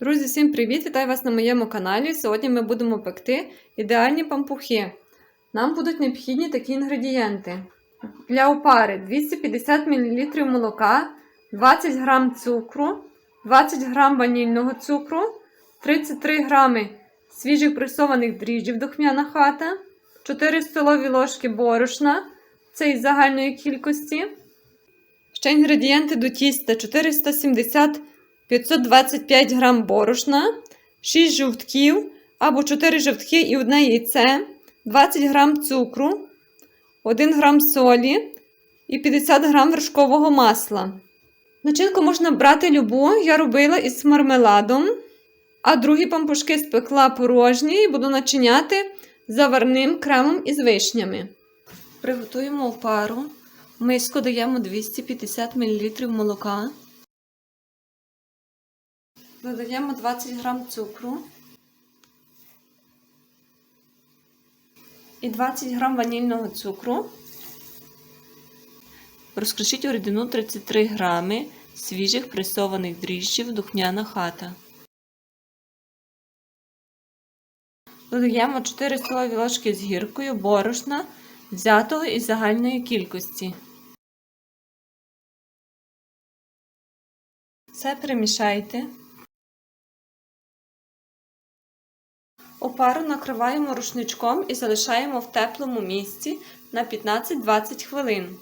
Друзі, всім привіт! Вітаю вас на моєму каналі. Сьогодні ми будемо пекти ідеальні пампухи. Нам будуть необхідні такі інгредієнти. Для опари 250 мл молока, 20 г цукру, 20 г ванільного цукру, 33 г свіжих пресованих дріжджів духмяна хата, 4 столові ложки борошна, це із загальної кількості. Ще інгредієнти до тіста 470 525 г борошна, 6 жовтків або 4 жовтки і одне яйце, 20 г цукру, 1 г солі і 50 г вершкового масла. Начинку можна брати любу, я робила із мармеладом, а другі пампушки спекла порожні і буду начиняти заварним кремом із вишнями. Приготуємо опару. В миску даємо 250 мл молока. Додаємо 20 грам цукру і 20 грам ванільного цукру. Розкришіть у рідину 33 грами свіжих пресованих дріжджів духмяна хата. Додаємо 4 столові ложки з гіркою борошна, взятого із загальної кількості. Все перемішайте. Опару накриваємо рушничком і залишаємо в теплому місці на 15-20 хвилин.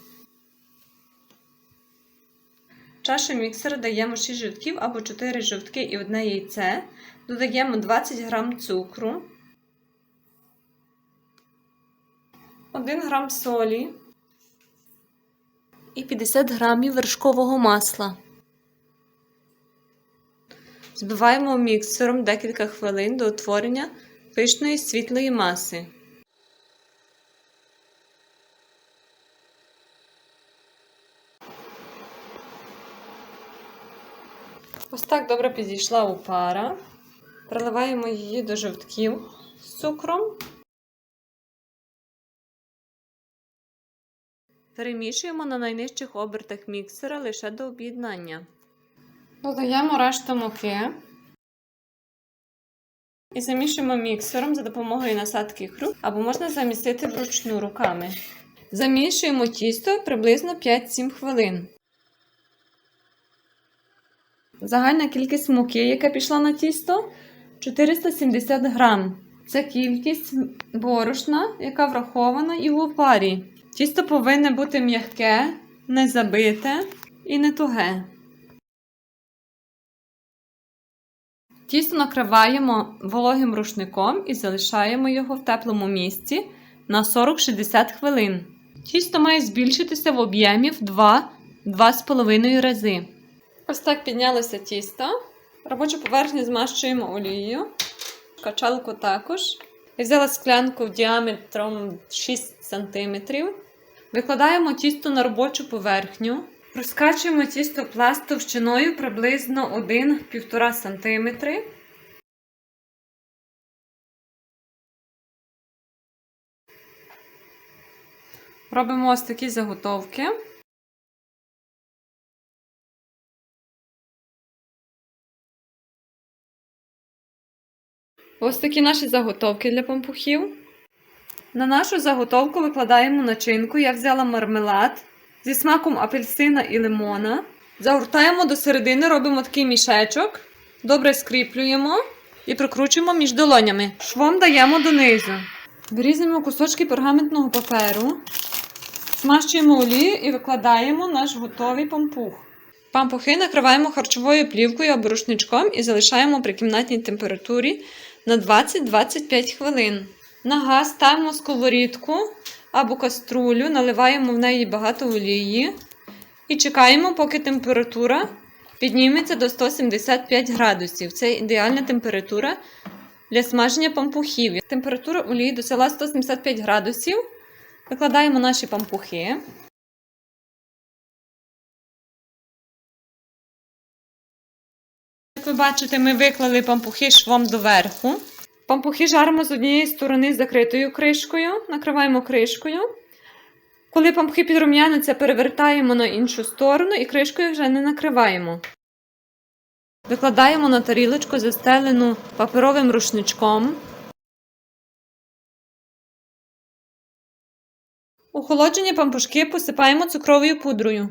В чашу міксера даємо 6 жовтків або 4 жовтки і одне яйце. Додаємо 20 г цукру, 1 г солі і 50 г вершкового масла. Збиваємо міксером декілька хвилин до утворення пишної світлої маси. Ось так добре підійшла опара. Приливаємо її до жовтків з цукром. Перемішуємо на найнижчих обертах міксера лише до об'єднання. Додаємо решту муки і замішуємо міксером за допомогою насадки круг, або можна замістити вручну руками. Замішуємо тісто приблизно 5-7 хвилин. Загальна кількість муки, яка пішла на тісто, 470 грам. Це кількість борошна, яка врахована і в опарі. Тісто повинне бути м'яке, не забите і не туге. Тісто накриваємо вологим рушником і залишаємо його в теплому місці на 40-60 хвилин. Тісто має збільшитися в об'ємі в 2-2,5 рази. Ось так піднялося тісто. Робочу поверхню змащуємо олією, качалку також. Я взяла склянку діаметром 6 см. Викладаємо тісто на робочу поверхню. Розкачуємо тісто пласт товщиною приблизно 1-1,5 см. Робимо ось такі заготовки. Ось такі наші заготовки для пампухів. На нашу заготовку викладаємо начинку. Я взяла мармелад зі смаком апельсина і лимона. Загортаємо до середини, робимо такий мішечок, добре скріплюємо і прокручуємо між долонями. Швом даємо донизу. Вирізуємо кусочки пергаментного паперу, смащуємо олію і викладаємо наш готовий пампух. Пампухи накриваємо харчовою плівкою або рушничком і залишаємо при кімнатній температурі на 20-25 хвилин. На газ ставимо сковорідку або каструлю, наливаємо в неї багато олії і чекаємо, поки температура підніметься до 175 градусів. Це ідеальна температура для смаження пампухів. Температура олії досягла 175 градусів. Викладаємо наші пампухи. Як ви бачите, ми виклали пампухи швом доверху. Пампухи жаримо з однієї сторони з закритою кришкою, накриваємо кришкою. Коли пампухи підрум'януться, перевертаємо на іншу сторону і кришкою вже не накриваємо. Викладаємо на тарілочку, застелену паперовим рушничком. Охолоджені пампушки посипаємо цукровою пудрою.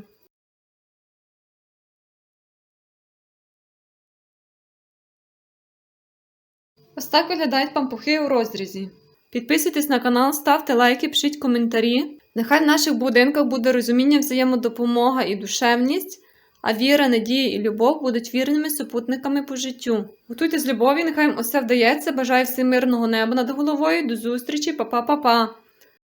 Ось так виглядають пампухи у розрізі. Підписуйтесь на канал, ставте лайки, пишіть коментарі. Нехай в наших будинках буде розуміння, взаємодопомога і душевність, а віра, надія і любов будуть вірними супутниками по життю. Готуйте з любові, нехай усе вдається. Бажаю всім мирного неба над головою. До зустрічі, па-па-па-па!